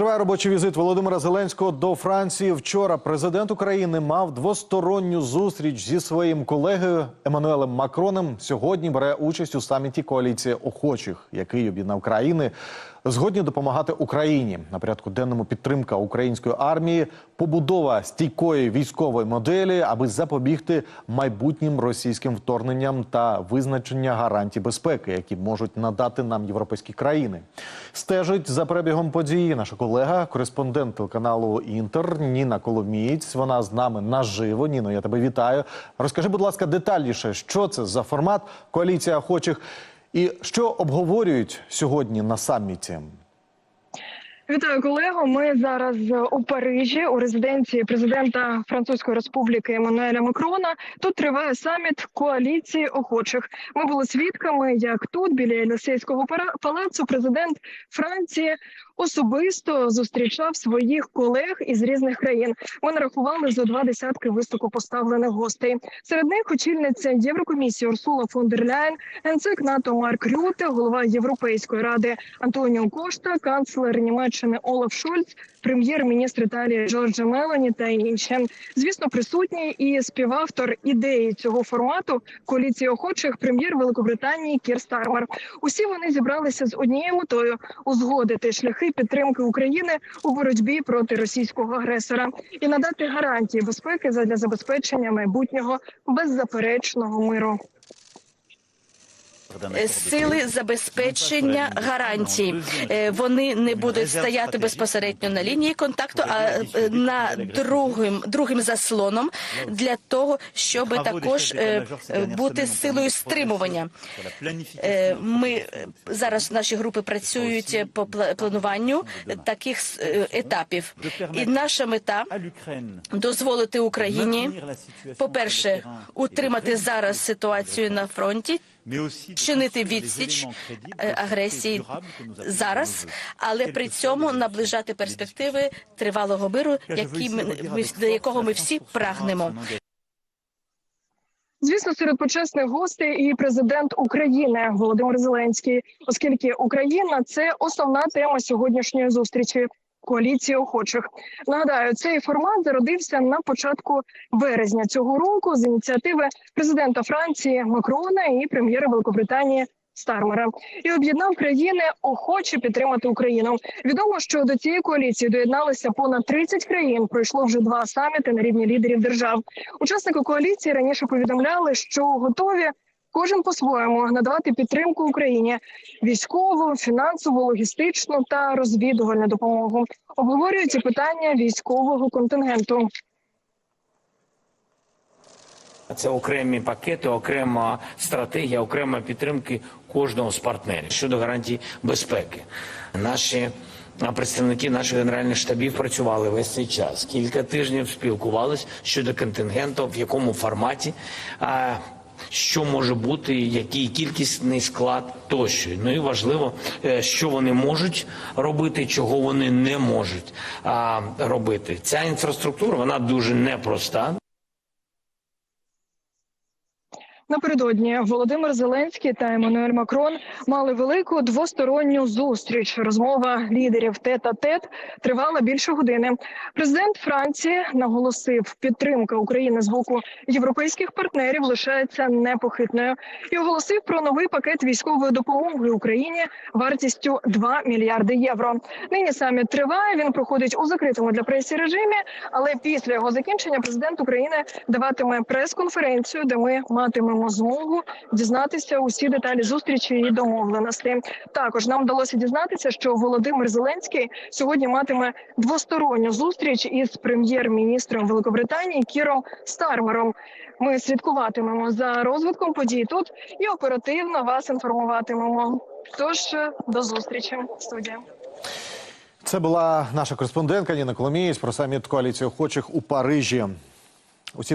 Триває робочий візит Володимира Зеленського до Франції. Вчора президент України мав двосторонню зустріч зі своїм колегою Еммануелем Макроном. Сьогодні бере участь у саміті коаліції охочих, який об'єднав країни. Згодні допомагати Україні на порядку денному підтримка української армії, побудова стійкої військової моделі, аби запобігти майбутнім російським вторгненням та визначення гарантій безпеки, які можуть надати нам європейські країни. Стежить за перебігом події наша колега, кореспондент телеканалу Інтер Ніна Коломієць. Вона з нами наживо. Ніно, я тебе вітаю. Розкажи, будь ласка, детальніше, що це за формат коаліція охочих і що обговорюють сьогодні на саміті. Вітаю колего. Ми зараз у Парижі у резиденції президента Французької Республіки Еммануеля Макрона. Тут триває саміт коаліції охочих. Ми були свідками, як тут біля Елісейського пара- палацу президент Франції особисто зустрічав своїх колег із різних країн. Ми нарахували за два десятки високопоставлених гостей. Серед них очільниця Єврокомісії Урсула фон дер Ляйн, генсек НАТО Марк Рюте, голова Європейської ради Антоніо Кошта, канцлер Німеччини Олаф Шольц, прем'єр-міністр Італії Джорджа Мелані та інші. Звісно, присутній і співавтор ідеї цього формату коаліції охочих прем'єр Великобританії Кір Стармер. Усі вони зібралися з однією метою узгодити шляхи підтримки України у боротьбі проти російського агресора і надати гарантії безпеки задля забезпечення майбутнього беззаперечного миру. Е, сили забезпечення гарантій. Е, Вони не будуть стояти безпосередньо на лінії контакту, а е, на другим другим заслоном для того, щоб також бути силою стримування. Ми зараз наші групи працюють по плануванню таких етапів, і наша мета дозволити Україні, по-перше, утримати зараз ситуацію на фронті, чинити відсіч е, агресії зараз, але при цьому наближати перспективи тривалого миру, які ми, ми до якого ми всі прагнемо. Звісно, серед почесних гостей і президент України Володимир Зеленський, оскільки Україна це основна тема сьогоднішньої зустрічі. Коаліції охочих нагадаю, цей формат зародився на початку березня цього року з ініціативи президента Франції Макрона і прем'єра Великобританії Стармера і об'єднав країни охоче підтримати Україну. Відомо, що до цієї коаліції доєдналися понад 30 країн. Пройшло вже два саміти на рівні лідерів держав. Учасники коаліції раніше повідомляли, що готові кожен по-своєму надавати підтримку Україні військову, фінансову, логістичну та розвідувальну допомогу. Обговорюють і питання військового контингенту. Це окремі пакети, окрема стратегія, окрема підтримки кожного з партнерів щодо гарантій безпеки. Наші представники наших генеральних штабів працювали весь цей час. Кілька тижнів спілкувалися щодо контингенту, в якому форматі. Що може бути, який кількісний склад тощо. Ну і важливо, е, що вони можуть робити, чого вони не можуть робити. Ця інфраструктура вона дуже непроста. Напередодні Володимир Зеленський та Еммануель Макрон мали велику двосторонню зустріч. Розмова лідерів тет-а-тет тривала більше години. Президент Франції наголосив, підтримка України з боку європейських партнерів лишається непохитною і оголосив про новий пакет військової допомоги Україні вартістю 2 мільярди євро. Нині саміт триває. Він проходить у закритому для пресі режимі. Але після його закінчення президент України даватиме прес-конференцію, де ми матимемо змогу дізнатися усі деталі зустрічі і домовленостей. Також нам вдалося дізнатися, що Володимир Зеленський сьогодні матиме двосторонню зустріч із прем'єр-міністром Великобританії Кіром Стармером. Ми слідкуватимемо за розвитком подій тут і оперативно вас інформуватимемо. Тож до зустрічі, студія. Це була наша кореспондентка Ніна Коломієць про саміт коаліції охочих у Парижі.